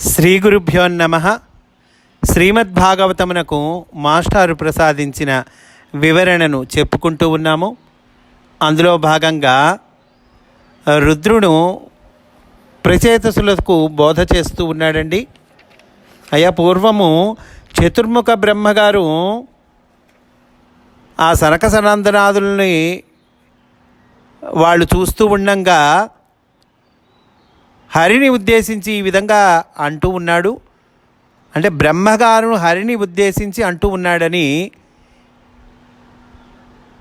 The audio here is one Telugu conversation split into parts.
శ్రీ గురుభ్యో నమ. శ్రీమద్భాగవతమునకు మాస్టారు ప్రసాదించిన వివరణను చెప్పుకుంటూ ఉన్నాము. అందులో భాగంగా రుద్రుడు ప్రచేతసులకు బోధ చేస్తూ ఉన్నాడండి. అయ్యా పూర్వము చతుర్ముఖ బ్రహ్మగారు ఆ సనక సనందనాథుల్ని వాళ్ళు చూస్తూ ఉండంగా హరిని ఉద్దేశించి ఈ విధంగా అంటూ ఉన్నాడు. అంటే బ్రహ్మగారు హరిని ఉద్దేశించి అంటూ ఉన్నాడని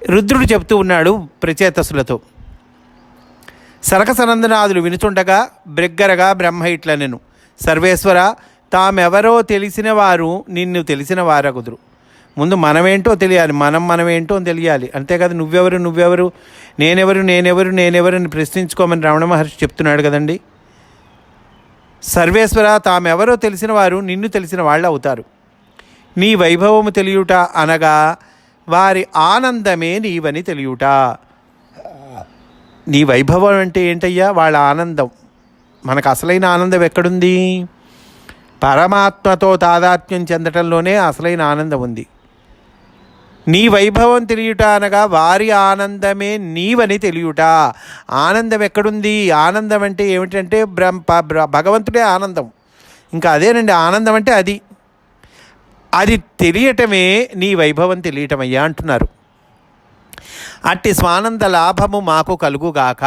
రుద్రుడు చెప్తూ ఉన్నాడు ప్రచేతసులతో. సరకసనందనాథులు వినుచుండగా బ్రెగ్గరగా బ్రహ్మ ఇట్ల నేను సర్వేశ్వర తామెవరో తెలిసిన వారు నిన్ను తెలిసిన వారగుదురు. ముందు మనమేంటో తెలియాలి మనం మనమేంటో తెలియాలి. అంతే కదా నువ్వెవరు నువ్వెవరు నేనెవరు నేనెవరు నేనెవరు అని ప్రశ్నించుకోమని రమణ మహర్షి చెప్తున్నాడు కదండీ. సర్వేశ్వర తామెవరో తెలిసిన వారు నిన్ను తెలిసిన వాళ్ళు అవుతారు నీ వైభవము తెలియుట అనగా వారి ఆనందమే నీవని తెలియుట. నీ వైభవం అంటే ఏంటయ్యా? వాళ్ళ ఆనందం. మనకు అసలైన ఆనందం ఎక్కడుంది? పరమాత్మతో తాదాత్మ్యం చెందటంలోనే అసలైన ఆనందం ఉంది. నీ వైభవం తెలియుట అనగా వారి ఆనందమే నీవని తెలియుట. ఆనందం ఎక్కడుంది? ఆనందం అంటే ఏమిటంటే బ్రహ్మ భగవంతుడే ఆనందం. ఇంకా అదేనండి ఆనందం అంటే అది. అది తెలియటమే నీ వైభవం తెలియటమయ్యా అంటున్నారు. అట్టి స్వానంద లాభము మాకు కలుగుగాక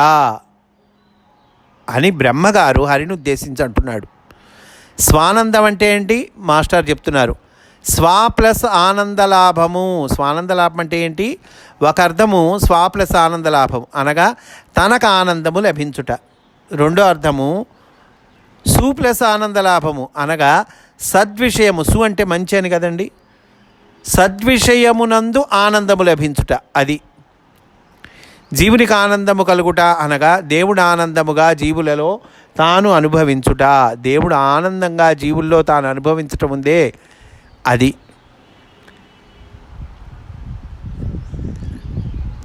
అని బ్రహ్మగారు హరిని ఉద్దేశించి అంటున్నాడు. స్వానందం అంటే ఏంటి? మాస్టర్ చెప్తున్నారు. స్వా ప్లస్ ఆనంద లాభము స్వానంద లాభం అంటే ఏంటి? ఒక అర్థము స్వా ప్లస్ ఆనంద అనగా తనకు ఆనందము లభించుట. రెండో అర్థము సు ప్లస్ ఆనంద లాభము అనగా సద్విషయము. సు అంటే మంచి అని కదండి? సద్విషయమునందు ఆనందము లభించుట. అది. జీవునికి ఆనందము కలుగుట. అనగా దేవుడు ఆనందముగా జీవులలో తాను అనుభవించుట. దేవుడు ఆనందంగా జీవుల్లో తాను అనుభవించటం ఉందే అది.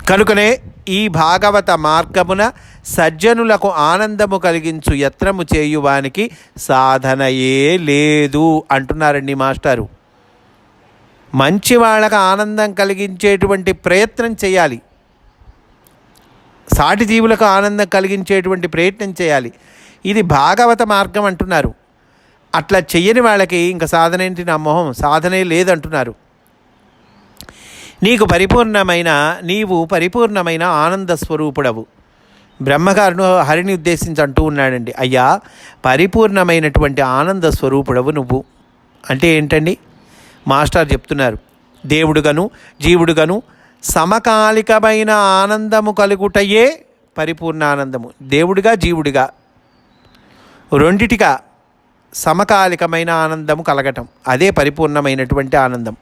కనుకనే ఈ భాగవత మార్గమున సజ్జనులకు ఆనందము కలిగించు యత్నము చేయువానికి సాధనయే లేదు అంటున్నారండి మాస్టారు. మంచి వాళ్ళకు ఆనందం కలిగించేటువంటి ప్రయత్నం చేయాలి. సాటి జీవులకు ఆనందం కలిగించేటువంటి ప్రయత్నం చేయాలి. ఇది భాగవత మార్గం అంటున్నారు. అట్లా చెయ్యని వాళ్ళకి ఇంకా సాధన ఏంటి నా మొహం? సాధనే లేదంటున్నారు. నీకు పరిపూర్ణమైన నీవు పరిపూర్ణమైన ఆనంద స్వరూపుడవు. బ్రహ్మగారును హరిని ఉద్దేశించి అంటూ ఉన్నాడండి. అయ్యా పరిపూర్ణమైనటువంటి ఆనంద స్వరూపుడవు నువ్వు. అంటే ఏంటండి? మాస్టర్ చెప్తున్నారు. దేవుడుగను జీవుడుగను సమకాలికమైన ఆనందము కలుగుటయే పరిపూర్ణ ఆనందము దేవుడిగా జీవుడిగా. రెండిటిగా సమకాలికమైన ఆనందము కలగటం అదే పరిపూర్ణమైనటువంటి ఆనందం.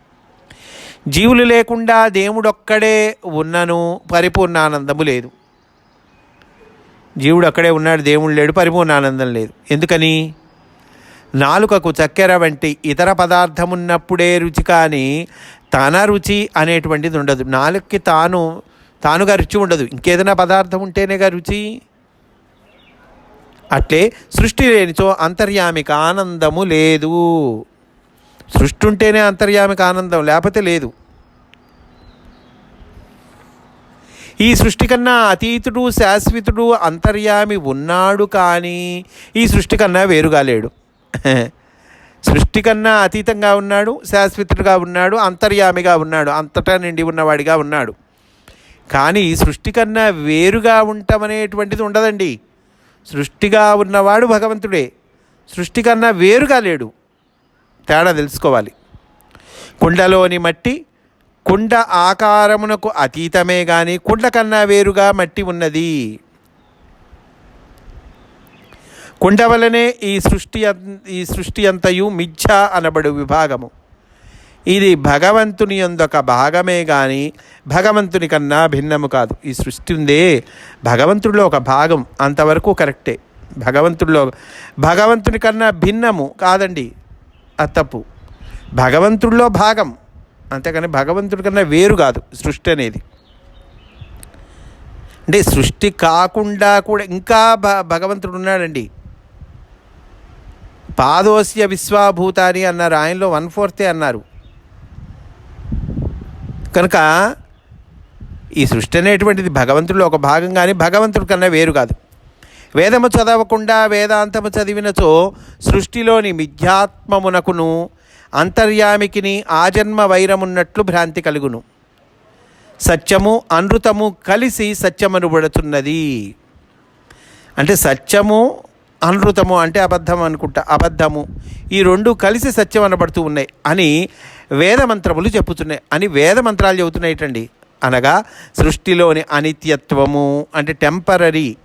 జీవులు లేకుండా దేవుడొక్కడే ఉన్నను పరిపూర్ణ ఆనందము లేదు. జీవుడు అక్కడే ఉన్నాడు దేవుడు లేడు పరిపూర్ణ ఆనందం లేదు. ఎందుకని? నాలుకకు చక్కెర వంటి ఇతర పదార్థం ఉన్నప్పుడే రుచి కానీ తన రుచి అనేటువంటిది ఉండదు. నాలుగుకి తాను తానుగా రుచి ఉండదు. ఇంకేదైనా పదార్థం ఉంటేనేగా రుచి? అట్లే సృష్టి లేనిచో అంతర్యామిక ఆనందము లేదు. సృష్టి ఉంటేనే అంతర్యామిక ఆనందం లేకపోతే లేదు. ఈ సృష్టి కన్నా అతీతుడు శాశ్వతుడు అంతర్యామి ఉన్నాడు కానీ ఈ సృష్టి కన్నా వేరుగా లేడు. సృష్టి కన్నా అతీతంగా ఉన్నాడు శాశ్వతుడుగా ఉన్నాడు అంతర్యామిగా ఉన్నాడు అంతటా నిండి ఉన్నవాడిగా ఉన్నాడు. కానీ సృష్టి కన్నా వేరుగా ఉండటం అనేటువంటిది ఉండదండి. సృష్టిగా ఉన్నవాడు భగవంతుడే. సృష్టి కన్నా వేరుగా లేడు. తేడా తెలుసుకోవాలి. కుండలోని మట్టి కుండ ఆకారమునకు అతీతమే కానీ కుండ కన్నా వేరుగా మట్టి ఉన్నది. కుండ వలనే ఈ సృష్టి ఈ సృష్టి అంతయు మిథ్య అనబడు విభాగము. ఇది భగవంతుని యొందొక భాగమే కానీ భగవంతుని కన్నా భిన్నము కాదు. ఈ సృష్టి ఉందే భగవంతుడిలో ఒక భాగం అంతవరకు కరెక్టే. భగవంతుడిలో భగవంతుని కన్నా భిన్నము కాదండి అత్తప్పు తప్పు. భగవంతుడిలో భాగం అంతేకాని భగవంతుడి కన్నా వేరు కాదు సృష్టి అనేది. అంటే సృష్టి కాకుండా కూడా ఇంకా భ భగవంతుడు ఉన్నాడండి. పాదోస్య విశ్వాభూతాని అన్నారు. ఆయనలో వన్ ఫోర్తే అన్నారు. కనుక ఈ సృష్టి అనేటువంటిది భగవంతుడు ఒక భాగం కానీ భగవంతుడి కన్నా వేరు కాదు. వేదము చదవకుండా వేదాంతము చదివినచో సృష్టిలోని మిథ్యాత్మమునకును అంతర్యామికిని ఆజన్మ వైరమున్నట్లు భ్రాంతి కలుగును. సత్యము అనృతము కలిసి సత్యమనుబడుతున్నది అంటే సత్యము అనృతము అంటే అబద్ధం అనుకుంటా అబద్ధము. ఈ రెండు కలిసి సత్యం అనబడుతూ ఉన్నాయి అని వేదమంత్రములు చెప్పుతున్నాయి. అని వేదమంత్రాలు చెబుతున్నాయిటండి అనగా సృష్టిలోని అనిత్యత్వము అంటే టెంపరీ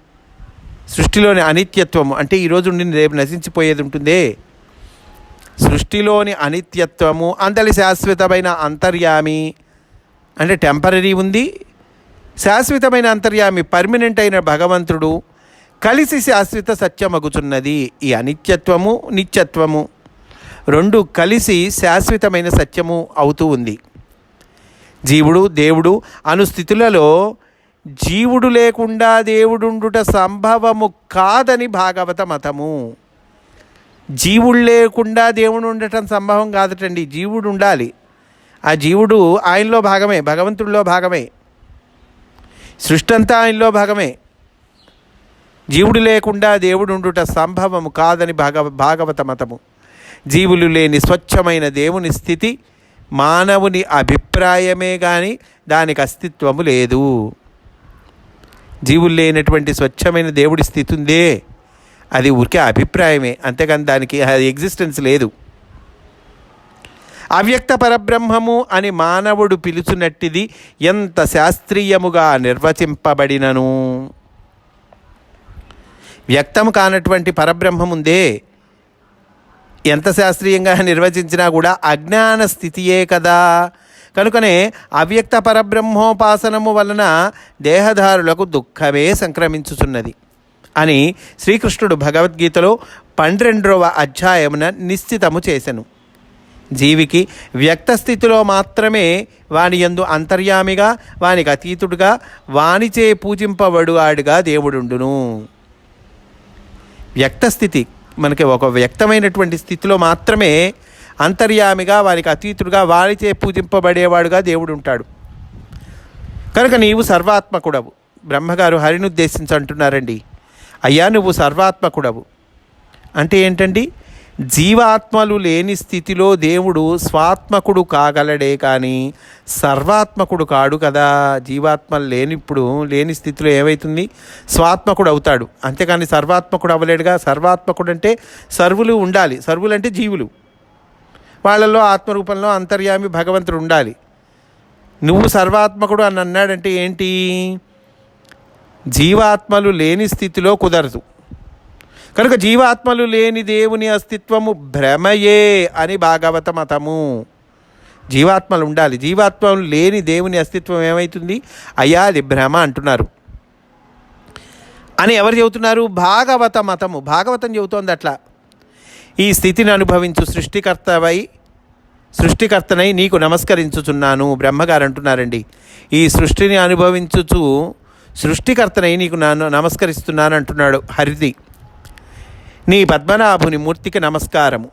సృష్టిలోని అనిత్యత్వము అంటే ఈరోజు నుండి రేపు నశించిపోయేది ఉంటుందే. సృష్టిలోని అనిత్యత్వము అంతటి శాశ్వతమైన అంతర్యామి అంటే టెంపరీ ఉంది. శాశ్వతమైన అంతర్యామి పర్మనెంట్ అయిన భగవంతుడు కలిసి శాశ్వత సత్యమగుచున్నది. ఈ అనిత్యత్వము నిత్యత్వము. రెండు కలిసి శాశ్వతమైన సత్యము అవుతూ ఉంది. జీవుడు దేవుడు అను స్థితులలో జీవుడు లేకుండా దేవుడుండుట సంభవము కాదని భాగవత మతము. జీవుడు లేకుండా దేవుడు ఉండటం సంభవం కాదటండి. జీవుడు ఉండాలి. ఆ జీవుడు ఆయనలో భాగమే భగవంతుడిలో భాగమే. సృష్టి అంతా ఆయనలో భాగమే. జీవుడు లేకుండా దేవుడు ఉండుట సంభవము కాదని భాగ భాగవత మతము. జీవులు లేని స్వచ్ఛమైన దేవుని స్థితి మానవుని అభిప్రాయమే కానీ దానికి అస్తిత్వము లేదు. జీవులు లేనటువంటి స్వచ్ఛమైన దేవుడి స్థితి ఉందే అది ఊరికే అభిప్రాయమే అంతేకాని దానికి అది ఎగ్జిస్టెన్స్ లేదు. అవ్యక్త పరబ్రహ్మము అని మానవుడు పిలుచునట్టిది ఎంత శాస్త్రీయముగా నిర్వచింపబడినను? వ్యక్తము కానటువంటి పరబ్రహ్మముందే ఎంత శాస్త్రీయంగా నిర్వచించినా కూడా అజ్ఞాన స్థితియే కదా. కనుకనే అవ్యక్త పరబ్రహ్మోపాసనము వలన దేహదారులకు దుఃఖమే సంక్రమించుచున్నది అని శ్రీకృష్ణుడు భగవద్గీతలో పన్నెండవ అధ్యాయమున నిశ్చితము చేసెను. జీవికి వ్యక్త స్థితిలో మాత్రమే వాని యందు అంతర్యామిగా వానికి అతీతుడుగా వానిచే పూజింపబడు ఆడుగా దేవుడుండును. వ్యక్తస్థితి మనకి ఒక వ్యక్తమైనటువంటి స్థితిలో మాత్రమే అంతర్యామిగా వారికి అతీతుడుగా వారిచే పూజింపబడేవాడుగా దేవుడు ఉంటాడు. కనుక నీవు సర్వాత్మకుడవు. బ్రహ్మగారు హరిని ఉద్దేశించి అంటున్నారండి అయ్యా నువ్వు సర్వాత్మకుడవు. అంటే ఏంటండి? జీవాత్మలు లేని స్థితిలో దేవుడు స్వాత్మకుడు కాగలడే కానీ సర్వాత్మకుడు కాడు కదా. జీవాత్మలు లేనిప్పుడు లేని స్థితిలో ఏమవుతుంది స్వాత్మకుడు అవుతాడు. అంతేకాని సర్వాత్మకుడు అవ్వలేడుగా. సర్వాత్మకుడు అంటే సర్వులు ఉండాలి. సర్వులు అంటే జీవులు. వాళ్ళల్లో ఆత్మరూపంలో అంతర్యామి భగవంతుడు ఉండాలి. నువ్వు సర్వాత్మకుడు అని అన్నాడంటే ఏంటి? జీవాత్మలు లేని స్థితిలో కుదరదు. కనుక జీవాత్మలు లేని దేవుని అస్తిత్వము భ్రమయే అని భాగవత మతము. జీవాత్మలు ఉండాలి. జీవాత్మలు లేని దేవుని అస్తిత్వం ఏమవుతుంది అయ్యా అది భ్రమ అంటున్నారు. అని ఎవరు చెబుతున్నారు? భాగవత మతము. భాగవతం చెబుతోంది అట్లా. ఈ స్థితిని అనుభవించు సృష్టికర్తవై సృష్టికర్తనై నీకు నమస్కరించుచున్నాను. బ్రహ్మగారు అంటున్నారండి. ఈ సృష్టిని అనుభవించుచు సృష్టికర్తనై నీకు నన్ను నమస్కరిస్తున్నాను అంటున్నాడు హరిది. నీ పద్మనాభుని మూర్తికి నమస్కారము.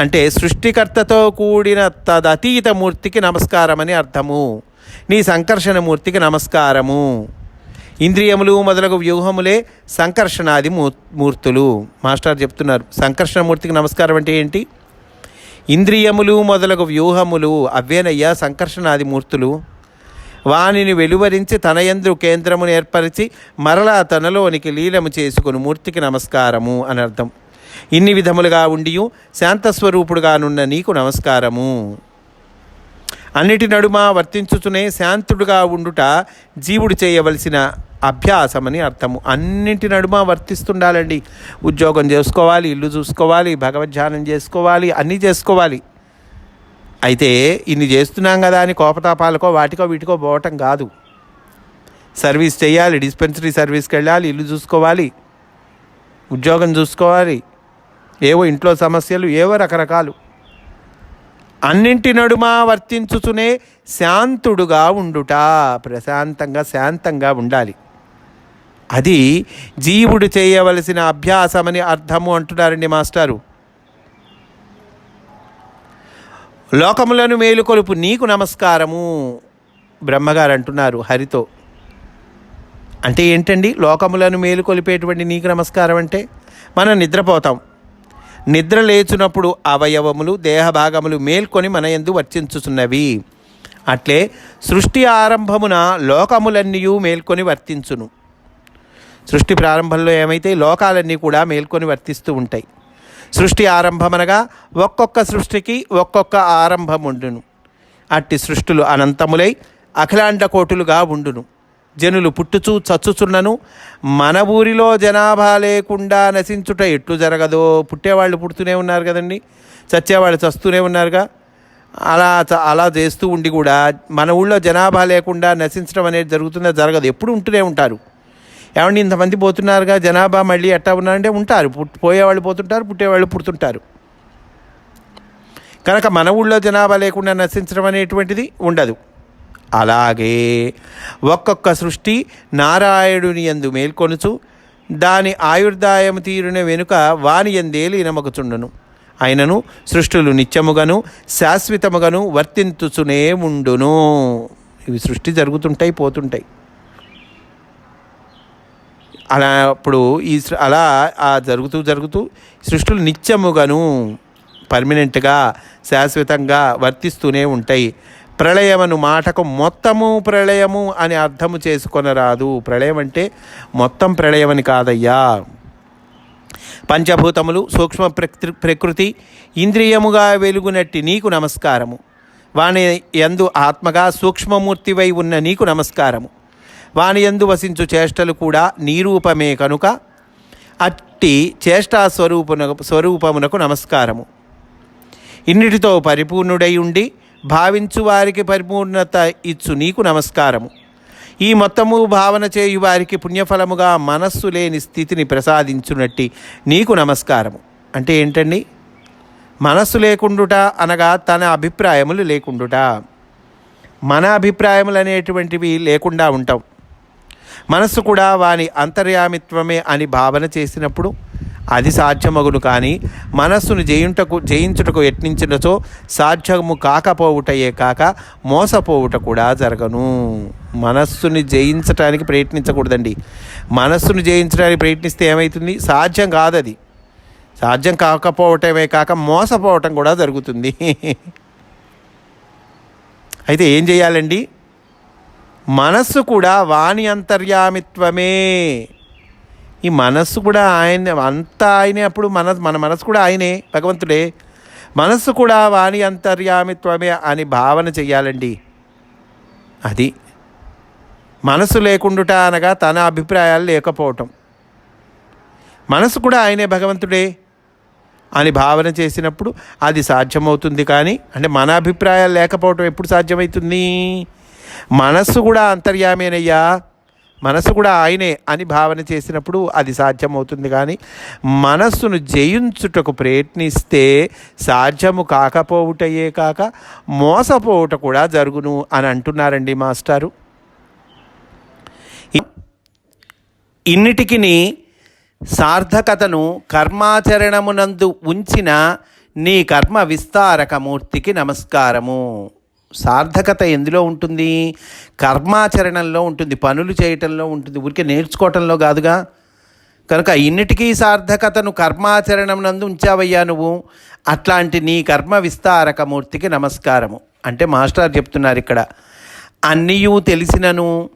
అంటే సృష్టికర్తతో కూడిన తదతీత మూర్తికి నమస్కారం అని అర్థము. నీ సంకర్షణ మూర్తికి నమస్కారము. ఇంద్రియములు మొదలగు వ్యూహములే సంకర్షణాది మూ మూర్తులు. మాస్టర్ చెప్తున్నారు సంకర్షణ మూర్తికి నమస్కారం అంటే ఏంటి? ఇంద్రియములు మొదలగు వ్యూహములు అవ్వేనయ్యా సంకర్షణాది మూర్తులు. వానిని వెలువరించి తనయందు కేంద్రమును ఏర్పరిచి మరలా తనలోనికి లీలము చేసుకుని మూర్తికి నమస్కారము అని అర్థం. ఇన్ని విధములుగా ఉండియు శాంతస్వరూపుడుగానున్న నీకు నమస్కారము. అన్నిటి నడుమ వర్తించుచునే శాంతుడుగా ఉండుట జీవుడు చేయవలసిన అభ్యాసమని అర్థము. అన్నింటి నడుమ వర్తిస్తుండాలండి. ఉద్యోగం చేసుకోవాలి ఇల్లు చూసుకోవాలి భగవద్ధ్యానం చేసుకోవాలి అన్నీ చేసుకోవాలి. అయితే ఇన్ని చేస్తున్నాం కదా అని కోపతాపాలకో వాటికో వీటికో పోవటం కాదు. సర్వీస్ చేయాలి డిస్పెన్సరీ సర్వీస్కి వెళ్ళాలి ఇల్లు చూసుకోవాలి ఉద్యోగం చూసుకోవాలి ఏవో ఇంట్లో సమస్యలు ఏవో రకరకాలు. అన్నింటి నడుమ వర్తించుచునే శాంతుడుగా ఉండుట ప్రశాంతంగా శాంతంగా ఉండాలి. అది జీవుడు చేయవలసిన అభ్యాసమని అర్థము అంటున్నారండి మాస్టారు. లోకములను మేలుకొలుపు నీకు నమస్కారము. బ్రహ్మగారు అంటున్నారు హరితో. అంటే ఏంటండి? లోకములను మేలుకొలిపేటువంటి నీకు నమస్కారం అంటే మనం నిద్రపోతాం. నిద్ర లేచినప్పుడు అవయవములు దేహభాగములు మేల్కొని మన ఎందు వర్తించుచున్నవి. అట్లే సృష్టి ఆరంభమున లోకములన్నీ మేల్కొని వర్తించును. సృష్టి ప్రారంభంలో ఏమైతే లోకాలన్నీ కూడా మేల్కొని వర్తిస్తూ ఉంటాయి. సృష్టి ఆరంభమనగా ఒక్కొక్క సృష్టికి ఒక్కొక్క ఆరంభం ఉండును అట్టి సృష్టులు అనంతములై అఖిలాండ కోటులుగా ఉండును. జనులు పుట్టుచూ చచ్చుచున్నను. మన ఊరిలో జనాభా లేకుండా నశించుట ఎట్లు జరగదో పుట్టేవాళ్ళు పుడుతూనే ఉన్నారు కదండి. చచ్చేవాళ్ళు చస్తూనే ఉన్నారుగా. అలా చ- అలా చేస్తూ ఉండి కూడా మన ఊళ్ళో జనాభా లేకుండా నశించడం అనేది జరుగుతుందో జరగదు. ఎప్పుడు ఉంటూనే ఉంటారు. ఏమండి ఇంతమంది పోతున్నారుగా? జనాభా మళ్ళీ ఎట్టా ఉన్నారంటే ఉంటారు. పుట్ పోయేవాళ్ళు పోతుంటారు పుట్టేవాళ్ళు పుడుతుంటారు. కనుక మన ఊళ్ళో జనాభా లేకుండా నశించడం అనేటువంటిది ఉండదు. అలాగే ఒక్కొక్క సృష్టి నారాయణుని ఎందు మేల్కొనుచు దాని ఆయుర్దాయం తీరున వెనుక వాని ఎందేలి లీనమగుచుండును. అయినను సృష్టులు నిత్యముగను శాశ్వతముగను వర్తింతుచునే ఉండును. ఇవి సృష్టి జరుగుతుంటాయి పోతుంటాయి. అలా అప్పుడు ఈ అలా ఆ జరుగుతూ జరుగుతూ సృష్టిలు నిత్యముగాను పర్మనెంట్గా శాశ్వతంగా వర్తిస్తూనే ఉంటాయి. ప్రళయమను మాటకు మొత్తము ప్రళయము అని అర్థము చేసుకొనరాదు. ప్రళయం అంటే మొత్తం ప్రళయమని కాదయ్యా. పంచభూతములు సూక్ష్మ ప్రకృ ప్రకృతి ఇంద్రియముగా వెలుగునట్టి నీకు నమస్కారము. వాని యందు ఆత్మగా సూక్ష్మమూర్తివై ఉన్న నీకు నమస్కారము. వాని యందు వసించు చేష్టలు కూడా నీరూపమే కనుక. అట్టి చేష్టా స్వరూపున స్వరూపమునకు నమస్కారము. ఇన్నిటితో పరిపూర్ణుడై ఉండి భావించు వారికి పరిపూర్ణత ఇచ్చు నీకు నమస్కారము. ఈ మొత్తము భావన చేయు వారికి పుణ్యఫలముగా మనస్సు లేని స్థితిని ప్రసాదించునట్టి నీకు నమస్కారము. అంటే ఏంటండి? మనస్సు లేకుండుట అనగా తన అభిప్రాయములు లేకుండుట. మన అభిప్రాయములు అనేటువంటివి లేకుండా ఉంటాం. మనస్సు కూడా వాని అంతర్యామిత్వమే అని భావన చేసినప్పుడు అది సాధ్యమగును కానీ మనస్సును జయింటకు జయించుటకు యత్నించినచో సాధ్యము కాకపోవుటయే కాక మోసపోవుట కూడా జరగను. మనస్సుని జయించటానికి ప్రయత్నించకూడదండి. మనస్సును జయించడానికి ప్రయత్నిస్తే ఏమవుతుంది సాధ్యం కాదు అది సాధ్యం కాకపోవటమే కాక మోసపోవటం కూడా జరుగుతుంది. అయితే ఏం చేయాలండి? మనస్సు కూడా వాణి అంతర్యామిత్వమే. ఈ మనస్సు కూడా ఆయన అంతా ఆయనే అప్పుడు మన మన మనస్సు కూడా ఆయనే భగవంతుడే. మనస్సు కూడా వాణి అంతర్యామిత్వమే అని భావన చెయ్యాలండి. అది మనసు లేకుండుట అనగా తన అభిప్రాయాలు లేకపోవటం. మనసు కూడా ఆయనే భగవంతుడే అని భావన చేసినప్పుడు అది సాధ్యమవుతుంది కానీ అంటే మన అభిప్రాయాలు లేకపోవటం ఎప్పుడు సాధ్యమవుతుంది? మనస్సు కూడా అంతర్యామేనయ్యా. మనస్సు కూడా ఆయనే అని భావన చేసినప్పుడు అది సాధ్యమవుతుంది కానీ మనస్సును జయించుటకు ప్రయత్నిస్తే సాధ్యము కాకపోవుటయే కాక మోసపోవుట కూడా జరుగును అని అంటున్నారండి మాస్టారు. ఇన్నిటికిని సార్థకతను కర్మాచరణమునందు ఉంచిన నీ కర్మ విస్తారకమూర్తికి నమస్కారము. సార్థకత ఎందులో ఉంటుంది? కర్మాచరణంలో ఉంటుంది పనులు చేయటంలో ఉంటుంది. ఊరికే నేర్చుకోవటంలో కాదుగా. కనుక ఇన్నిటికీ సార్థకతను కర్మాచరణం నందు ఉంచావయ్యా నువ్వు? అట్లాంటి నీ కర్మ విస్తారకమూర్తికి నమస్కారము. అంటే మాస్టర్ చెప్తున్నారు ఇక్కడ. అన్నీయూ తెలిసినను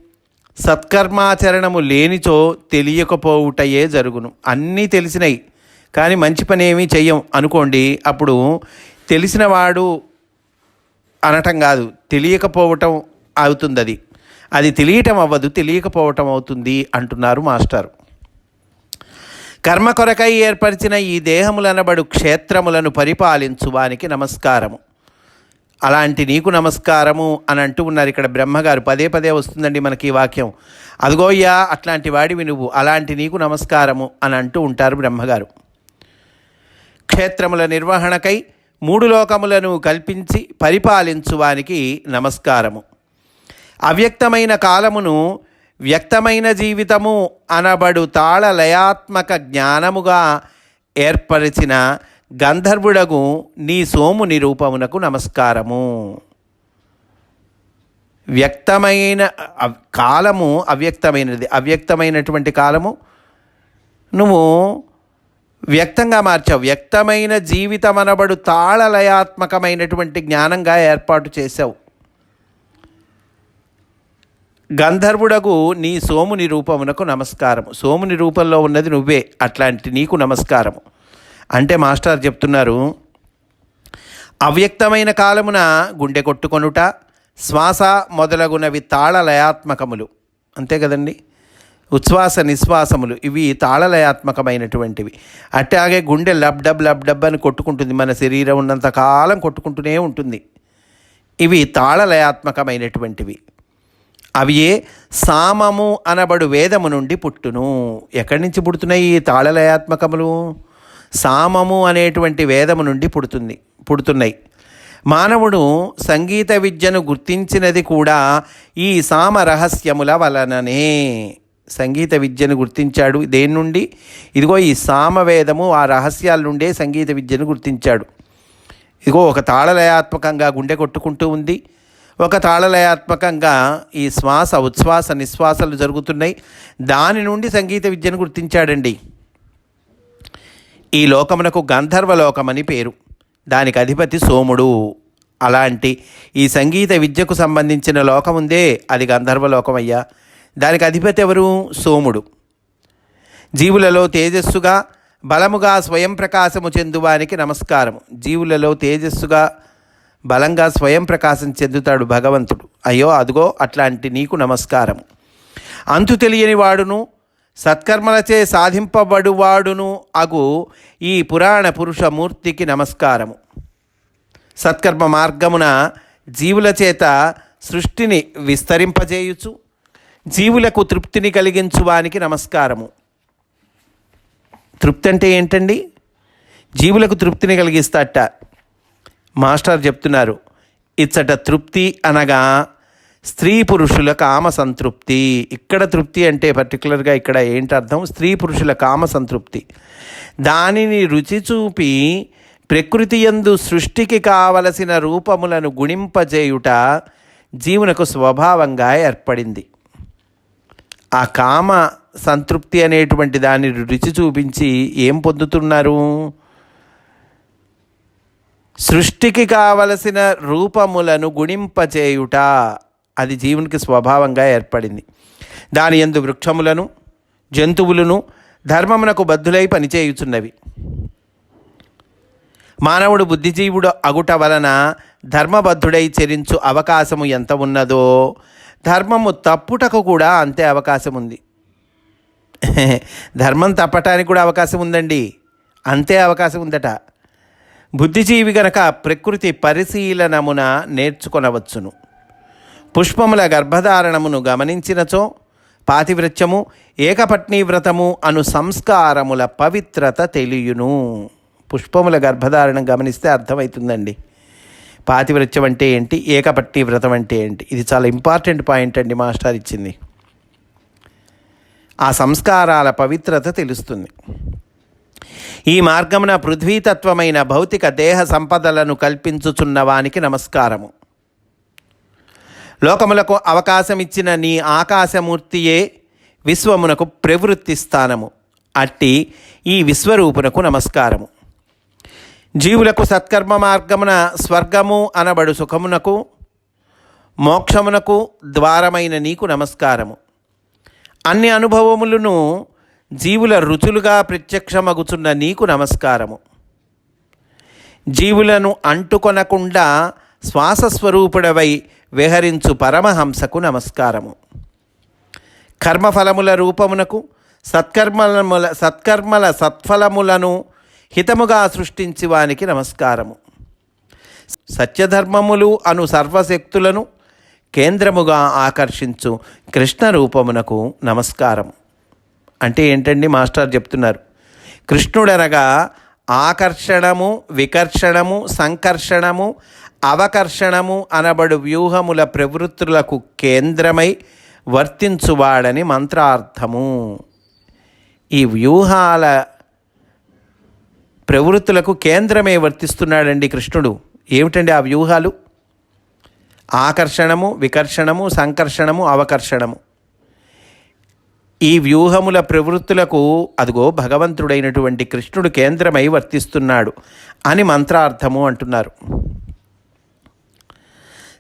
సత్కర్మాచరణము లేనిచో తెలియకపోవుటయే జరుగును. అన్నీ తెలిసినాయి కానీ మంచి పని ఏమీ చెయ్యం అనుకోండి అప్పుడు తెలిసినవాడు అనటం కాదు తెలియకపోవటం అవుతుంది అది అది తెలియటం అవ్వదు తెలియకపోవటం అవుతుంది అంటున్నారు మాస్టర్. కర్మ కొరకై ఏర్పరిచిన ఈ దేహములనబడు క్షేత్రములను పరిపాలించు వానికి నమస్కారము. అలాంటి నీకు నమస్కారము అని అంటూ ఉన్నారు ఇక్కడ బ్రహ్మగారు. పదే పదే వస్తుందండి మనకి ఈ వాక్యం. అదిగోయ్యా అట్లాంటి వాడివి నువ్వు అలాంటి నీకు నమస్కారము అని అంటూ ఉంటారు బ్రహ్మగారు. క్షేత్రముల నిర్వహణకై మూడు లోకములను కల్పించి పరిపాలించు వానికి నమస్కారము. అవ్యక్తమైన కాలమును వ్యక్తమైన జీవితము అనబడు తాళ లయాత్మక జ్ఞానముగా ఏర్పరిచిన గంధర్వుడగు నీ సోము నిరూపమునకు నమస్కారము. వ్యక్తమైన అవ్- కాలము అవ్యక్తమైనది. అవ్యక్తమైనటువంటి కాలము నువ్వు వ్యక్తంగా మార్చావు. వ్యక్తమైన జీవితం అనబడు తాళలయాత్మకమైనటువంటి జ్ఞానంగా ఏర్పాటు చేశావు. గంధర్వుడకు నీ సోముని రూపమునకు నమస్కారము. సోముని రూపంలో ఉన్నది నువ్వే. అట్లాంటి నీకు నమస్కారము. అంటే మాస్టర్ చెప్తున్నారు అవ్యక్తమైన కాలమున గుండె కొట్టుకొనుట శ్వాస మొదలగునవి తాళలయాత్మకములు. అంతే కదండి? ఉచ్ఛ్వాస నిశ్వాసములు. ఇవి తాళలయాత్మకమైనటువంటివి. అట్లాగే గుండె లబ్ డబ్ లబ్ డబ్ అని కొట్టుకుంటుంది. మన శరీరం ఉన్నంత కాలం కొట్టుకుంటూనే ఉంటుంది. ఇవి తాళలయాత్మకమైనటువంటివి. అవి సామము అనబడు వేదము నుండి పుట్టును. ఎక్కడి నుంచి పుడుతున్నాయి ఈ తాళలయాత్మకములు? సామము అనేటువంటి వేదము నుండి పుడుతుంది పుడుతున్నాయి. మానవుడు సంగీత విద్యను గుర్తించినది కూడా ఈ సామ రహస్యముల వలననే. సంగీత విద్యను గుర్తించాడు. దేని నుండి? ఇదిగో ఈ సామవేదము ఆ రహస్యాల నుండే సంగీత విద్యను గుర్తించాడు. ఇదిగో ఒక తాళలయాత్మకంగా గుండె కొట్టుకుంటూ ఉంది. ఒక తాళలయాత్మకంగా ఈ శ్వాస ఉచ్ఛ్వాస నిశ్వాసాలు జరుగుతున్నాయి. దాని నుండి సంగీత విద్యను గుర్తించాడండి. ఈ లోకమునకు గంధర్వలోకమని పేరు. దానికి అధిపతి సోముడు. అలాంటి ఈ సంగీత విద్యకు సంబంధించిన లోకం ఉందే అది గంధర్వ లోకమయ్యా దానికి అధిపతి ఎవరు? సోముడు. జీవులలో తేజస్సుగా బలముగా స్వయం ప్రకాశము చెందువానికి నమస్కారము. జీవులలో తేజస్సుగా బలంగా స్వయం ప్రకాశం చెందుతాడు భగవంతుడు. అయ్యో అదుగో అట్లాంటి నీకు నమస్కారం అంతు తెలియని వాడును సత్కర్మలచే సాధింపబడువాడును అగు ఈ పురాణ పురుష మూర్తికి నమస్కారము. సత్కర్మ మార్గమున జీవుల చేత సృష్టిని విస్తరింపజేయుచు జీవులకు తృప్తిని కలిగించువానికి నమస్కారము. తృప్తి అంటే ఏంటండి? జీవులకు తృప్తిని కలిగిస్తాట. మాస్టర్ చెప్తున్నారు ఇచ్చట తృప్తి అనగా స్త్రీ పురుషుల కామ సంతృప్తి. ఇక్కడ తృప్తి అంటే పర్టికులర్గా ఇక్కడ ఏంటి అర్థం? స్త్రీ పురుషుల కామ సంతృప్తి. దానిని రుచి చూపి ప్రకృతి యందు సృష్టికి కావలసిన రూపములను గుణింపజేయుట జీవునకు స్వభావంగా ఏర్పడింది. ఆ కామ సంతృప్తి అనేటువంటి దాని రుచి చూపించి ఏం పొందుతున్నారు? సృష్టికి కావలసిన రూపములను గుణింపచేయుట అది జీవునికి స్వభావంగా ఏర్పడింది. దాని ఎందు వృక్షములను జంతువులను ధర్మమునకు బద్దులై పనిచేయుచున్నవి. మానవుడు బుద్ధిజీవుడు అగుట వలన ధర్మబద్ధుడై చెరించు అవకాశము ఎంత ఉన్నదో ధర్మము తప్పుటకు కూడా అంతే అవకాశం ఉంది ధర్మం తప్పటానికి కూడా అవకాశం ఉందండి అంతే అవకాశం ఉందట బుద్ధిజీవి గనక ప్రకృతి పరిశీలనమున నేర్చుకొనవచ్చును. పుష్పముల గర్భధారణమును గమనించినచో పాతివ్రత్యము ఏకపట్నీవ్రతము అను సంస్కారముల పవిత్రత తెలియును. పుష్పముల గర్భధారణం గమనిస్తే అర్థమవుతుందండి. పాతివ్రత్యం అంటే ఏంటి? ఏకపట్టి వ్రతం అంటే ఏంటి? ఇది చాలా ఇంపార్టెంట్ పాయింట్ అండి మాస్టర్ ఇచ్చింది. ఆ సంస్కారాల పవిత్రత తెలుస్తుంది. ఈ మార్గమున పృథ్వీతత్వమైన భౌతిక దేహ సంపదలను కల్పించుచున్న వానికి నమస్కారము. లోకములకు అవకాశం ఇచ్చిన నీ ఆకాశమూర్తియే విశ్వమునకు ప్రవృత్తి స్థానము. అట్టి ఈ విశ్వరూపునకు నమస్కారము. జీవులకు సత్కర్మ మార్గమున స్వర్గము అనబడు సుఖమునకు మోక్షమునకు ద్వారమైన నీకు నమస్కారము. అన్ని అనుభవములను జీవుల రుచులుగా ప్రత్యక్షమగుచున్న నీకు నమస్కారము. జీవులను అంటుకొనకుండా శ్వాసస్వరూపుడవై విహరించు పరమహంసకు నమస్కారము. కర్మఫలముల రూపమునకు సత్కర్మలముల సత్కర్మల సత్ఫలములను హితముగా సృష్టించి వానికి నమస్కారము. సత్యధర్మములు అను సర్వశక్తులను కేంద్రముగా ఆకర్షించు కృష్ణ రూపమునకు నమస్కారం అంటే ఏంటండి మాస్టర్ చెప్తున్నారు? కృష్ణుడనగా ఆకర్షణము వికర్షణము సంకర్షణము అవకర్షణము అనబడు వ్యూహముల ప్రవృత్తులకు కేంద్రమై వర్తించువాడని మంత్రార్థము. ఈ వ్యూహాల ప్రవృత్తులకు కేంద్రమే వర్తిస్తున్నాడండి కృష్ణుడు. ఏమిటండి ఆ వ్యూహాలు? ఆకర్షణము వికర్షణము సంకర్షణము అవకర్షణము. ఈ వ్యూహముల ప్రవృత్తులకు అదిగో భగవంతుడైనటువంటి కృష్ణుడు కేంద్రమై వర్తిస్తున్నాడు అని మంత్రార్థము అంటున్నారు.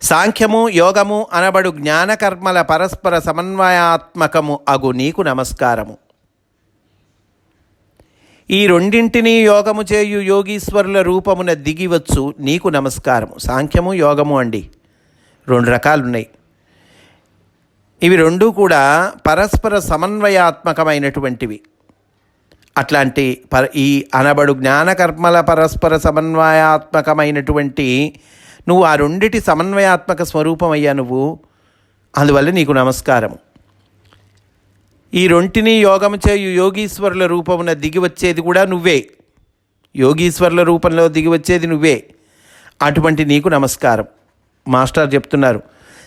సాంఖ్యము యోగము అనబడు జ్ఞానకర్మల పరస్పర సమన్వయాత్మకము అగు నీకు నమస్కారము. ఈ రెండింటినీ యోగము చేయు యోగీశ్వరుల రూపమున దిగివచ్చు. నీకు నమస్కారము. సాంఖ్యము యోగము అండి. రెండు రకాలున్నాయి. ఇవి రెండూ కూడా పరస్పర సమన్వయాత్మకమైనటువంటివి. అట్లాంటి పర ఈ అనబడు జ్ఞానకర్మల పరస్పర సమన్వయాత్మకమైనటువంటి నువ్వు ఆ రెండిటి సమన్వయాత్మక స్వరూపం అయ్యా నువ్వు. అందువల్ల నీకు నమస్కారము. ఈ రొంటిని యోగము చేయు యోగీశ్వరుల రూపమున దిగి వచ్చేది కూడా నువ్వే. యోగీశ్వరుల రూపంలో దిగి వచ్చేది నువ్వే. అటువంటి నీకు నమస్కారం. మాస్టర్ చెప్తున్నారు.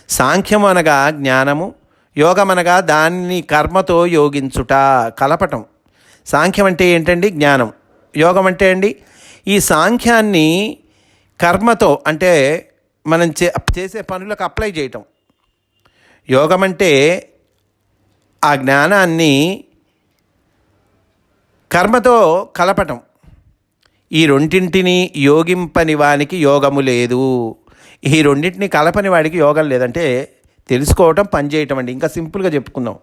సాంఖ్యం అనగా జ్ఞానము యోగం అనగా దాన్ని కర్మతో యోగించుట కలపటం. సాంఖ్యం అంటే ఏంటండి? జ్ఞానం. యోగం అంటే అండి ఈ సాంఖ్యాన్ని కర్మతో అంటే మనం చే చేసే పనులకు అప్లై చేయటం. యోగం అంటే ఆ జ్ఞానాన్ని కర్మతో కలపటం. ఈ రెండింటిని యోగింపని వానికి యోగము లేదు. ఈ రెండింటిని కలపని వాడికి యోగం లేదంటే తెలుసుకోవటం పని చేయటం అండి. ఇంకా సింపుల్గా చెప్పుకుందాం.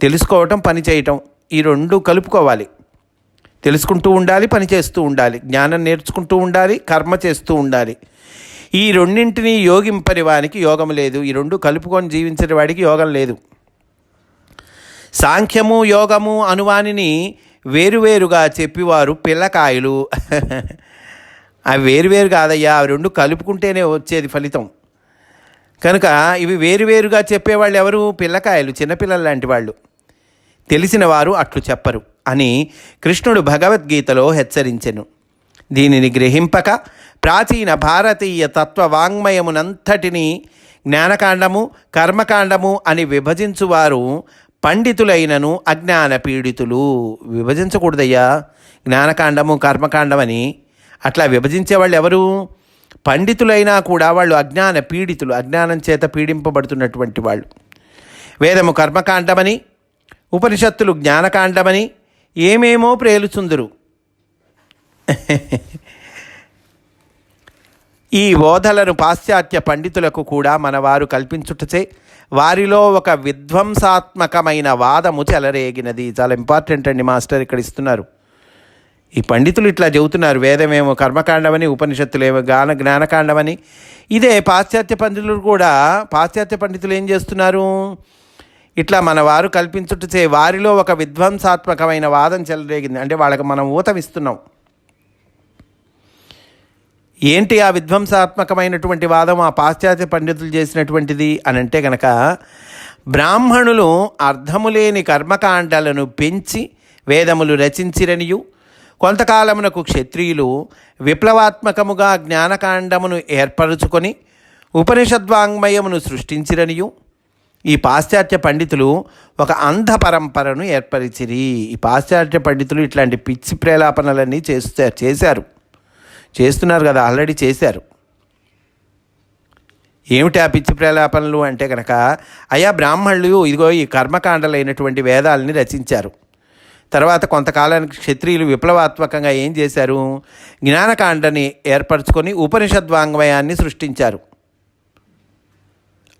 తెలుసుకోవటం పని చేయటం ఈ రెండు కలుపుకోవాలి. తెలుసుకుంటూ ఉండాలి పని చేస్తూ ఉండాలి. జ్ఞానం నేర్చుకుంటూ ఉండాలి కర్మ చేస్తూ ఉండాలి. ఈ రెండింటిని యోగింపని వానికి యోగం లేదు. ఈ రెండు కలుపుకొని జీవించని వాడికి యోగం లేదు. సాంఖ్యము యోగము అనువానిని వేరువేరుగా చెప్పివారు పిల్లకాయలు. అవి వేరువేరు కాదయ్యా అవి రెండు కలుపుకుంటేనే వచ్చేది ఫలితం. కనుక ఇవి వేరువేరుగా చెప్పేవాళ్ళు ఎవరు? పిల్లకాయలు చిన్నపిల్లలు లాంటి వాళ్ళు. తెలిసిన వారు అట్లు చెప్పరు అని కృష్ణుడు భగవద్గీతలో హెచ్చరించెను. దీనిని గ్రహింపక ప్రాచీన భారతీయ తత్వ వాంగ్మయమునంతటినీ జ్ఞానకాండము కర్మకాండము అని విభజించువారు పండితులైనను అజ్ఞాన పీడితులు విభజించకూడదయ్యా. జ్ఞానకాండము కర్మకాండమని అట్లా విభజించేవాళ్ళు ఎవరు పండితులైనా కూడా వాళ్ళు అజ్ఞాన పీడితులు అజ్ఞానం చేత పీడింపబడుతున్నటువంటి వాళ్ళు. వేదము కర్మకాండమని ఉపనిషత్తులు జ్ఞానకాండమని ఏమేమో ప్రేలుచుందురు. ఈ బోధలను పాశ్చాత్య పండితులకు కూడా మనవారు కల్పించుటచే వారిలో ఒక విధ్వంసాత్మకమైన వాదము చెలరేగినది. చాలా ఇంపార్టెంట్ అండి మాస్టర్ ఇక్కడ ఇస్తున్నారు. ఈ పండితులు ఇట్లా చెబుతున్నారు వేదమేమో కర్మకాండమని ఉపనిషత్తులేమో గాన జ్ఞానకాండమని. ఇదే పాశ్చాత్య పండితులు కూడా పాశ్చాత్య పండితులు ఏం చేస్తున్నారు? ఇట్లా మన వారు కల్పించుటచే వారిలో ఒక విధ్వంసాత్మకమైన వాదం చెలరేగింది. అంటే వాళ్ళకి మనం ఊతమిస్తున్నాం. ఏంటి ఆ విధ్వంసాత్మకమైనటువంటి వాదం ఆ పాశ్చాత్య పండితులు చేసినటువంటిది అని అంటే కనుక బ్రాహ్మణులు అర్థములేని కర్మకాండాలను పెంచి వేదములు రచించిరనియు. కొంతకాలమునకు క్షత్రియులు విప్లవాత్మకముగా జ్ఞానకాండమును ఏర్పరుచుకొని ఉపనిషద్వాంగ్మయమును సృష్టించిరనియు. ఈ పాశ్చాత్య పండితులు ఒక అంధ పరంపరను ఏర్పరిచిరి. ఈ పాశ్చాత్య పండితులు ఇట్లాంటి పిచ్చి ప్రేలాపనలన్నీ చేస్తారు చేశారు. చేస్తున్నారు కదా ఆల్రెడీ చేశారు. ఏమిటి ఆ పిచ్చి ప్రలాపనలు అంటే కనుక అయా బ్రాహ్మణులు ఇదిగో ఈ కర్మకాండలైనటువంటి వేదాలని రచించారు. తర్వాత కొంతకాలానికి క్షత్రియులు విప్లవాత్మకంగా ఏం చేశారు? జ్ఞానకాండని ఏర్పరచుకొని ఉపనిషద్వాంగ్మయాన్ని సృష్టించారు.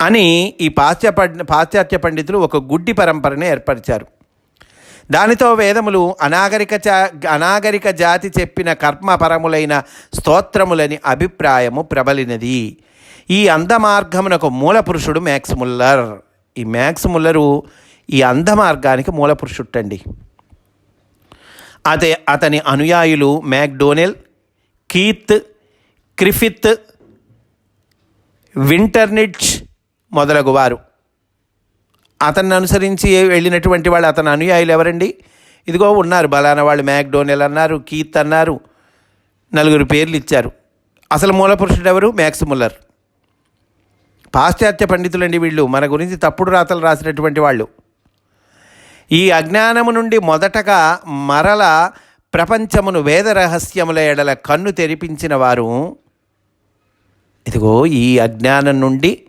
అని ఈ పాశ్చ పాశ్చాత్య పండితులు ఒక గుడ్డి పరంపరని ఏర్పరిచారు. దానితో వేదములు అనాగరిక జా అనాగరిక జాతి చెప్పిన కర్మపరములైన స్తోత్రములని అభిప్రాయము ప్రబలినది. ఈ అంధ మార్గమునకు మూల పురుషుడు మ్యాక్స్ ముల్లర్ ఈ మ్యాక్స్ ముల్లరు ఈ అంధ మార్గానికి మూల పురుషుట్టండి అదే అతని అనుయాయులు మ్యాక్డోనెల్ కీత్ క్రిఫిత్ వింటర్నిడ్జ్ మొదలగు వారు అతన్ని అనుసరించి వెళ్ళినటువంటి వాళ్ళు అతని అనుయాయులు ఎవరండి? ఇదిగో ఉన్నారు బలానా వాళ్ళు మ్యాక్డోనెల్ అన్నారు కీత్ అన్నారు నలుగురు పేర్లు ఇచ్చారు. అసలు మూల పురుషుడు ఎవరు? మ్యాక్స్ ముల్లర్ పాశ్చాత్య పండితులండి వీళ్ళు మన గురించి తప్పుడు రాతలు రాసినటువంటి వాళ్ళు. ఈ అజ్ఞానము నుండి మొదటగా మరల ప్రపంచమును వేద రహస్యముల ఎడల కన్ను తెరిపించిన వారు ఇదిగో ఈ అజ్ఞానం నుండి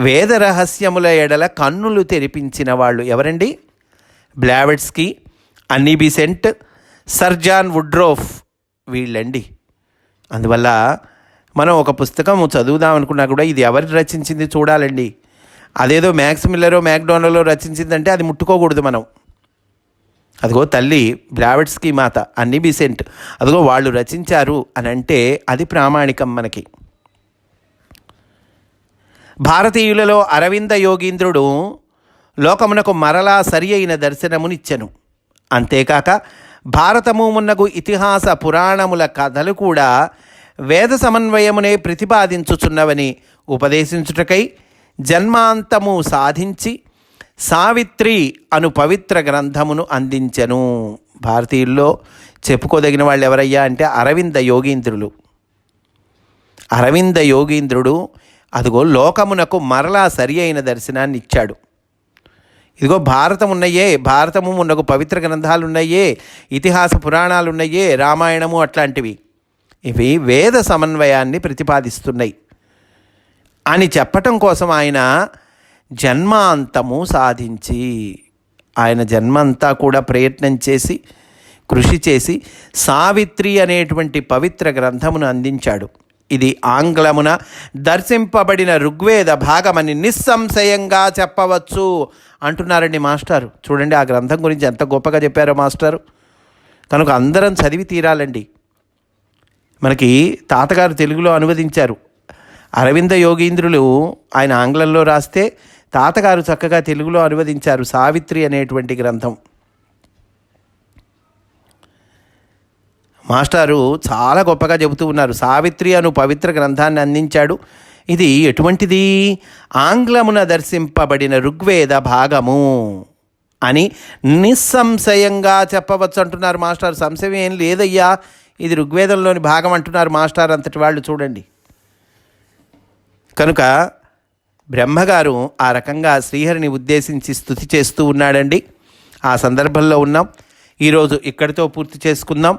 వేద రహస్యముల ఎడల కన్నులు తెరిపించిన వాళ్ళు ఎవరండి? Blavatsky Annie Besant sir John Woodroffe వీళ్ళండి. అందువల్ల మనం ఒక పుస్తకం చదువుదాం అనుకున్నా కూడా ఇది ఎవరు రచించింది చూడాలండి. అదేదో మ్యాక్స్ మిల్లరో మ్యాక్డోనల్లో రచించిందంటే అది ముట్టుకోకూడదు మనం. అదిగో తల్లి బ్లావెట్స్కి మాత అన్ని బిసెంట్ అదిగో వాళ్ళు రచించారు అని అంటే అది ప్రామాణికం మనకి. భారతీయులలో అరవింద యోగీంద్రుడు లోకమునకు మరలా సరి అయిన దర్శనమునిచ్చెను. అంతేకాక భారతము మున్నగు ఇతిహాస పురాణముల కథలు కూడా వేద సమన్వయమునే ప్రతిపాదించుచున్నవని ఉపదేశించుటకై జన్మాంతము సాధించి సావిత్రి అను పవిత్ర గ్రంథమును అందించెను. భారతీయుల్లో చెప్పుకోదగిన వాళ్ళు ఎవరయ్యా అంటే అరవింద యోగీంద్రులు. అరవింద యోగీంద్రుడు అదిగో లోకమునకు మరలా సరి అయిన దర్శనాన్ని ఇచ్చాడు. ఇదిగో భారతం ఉన్నాయే భారతము ఉన్నకు పవిత్ర గ్రంథాలు ఉన్నాయే ఇతిహాస పురాణాలు ఉన్నాయే రామాయణము అట్లాంటివి. ఇవి వేద సమన్వయాన్ని ప్రతిపాదిస్తున్నాయి. అని చెప్పటం కోసం ఆయన జన్మాంతము సాధించి ఆయన జన్మంతా కూడా ప్రయత్నం చేసి కృషి చేసి సావిత్రి అనేటువంటి పవిత్ర గ్రంథమును అందించాడు. ఇది ఆంగ్లమున దర్శింపబడిన ఋగ్వేద భాగమని నిస్సంశయంగా చెప్పవచ్చు. అంటున్నారండి మాస్టారు. చూడండి ఆ గ్రంథం గురించి ఎంత గొప్పగా చెప్పారో మాస్టారు. కనుక అందరం చదివి తీరాలండి. మనకి తాతగారు తెలుగులో అనువదించారు. అరవింద యోగీంద్రులు ఆయన ఆంగ్లంలో రాస్తే తాతగారు చక్కగా తెలుగులో అనువదించారు సావిత్రి అనేటువంటి గ్రంథం. మాస్టారు చాలా గొప్పగా చెబుతూ ఉన్నారు. సావిత్రి అను పవిత్ర గ్రంథాన్ని అందించాడు. ఇది ఎటువంటిది? ఆంగ్లమున దర్శింపబడిన ఋగ్వేద భాగము అని నిస్సంశయంగా చెప్పవచ్చు అంటున్నారు మాస్టర్. సంశయం ఏం లేదయ్యా. ఇది ఋగ్వేదంలోని భాగం అంటున్నారు మాస్టర్. అంతటి వాళ్ళు చూడండి. కనుక బ్రహ్మగారు ఆ రకంగా శ్రీహరిని ఉద్దేశించి స్థుతి చేస్తూ ఉన్నాడండి. ఆ సందర్భంలో ఉన్నాం. ఈరోజు ఇక్కడితో పూర్తి చేసుకుందాం.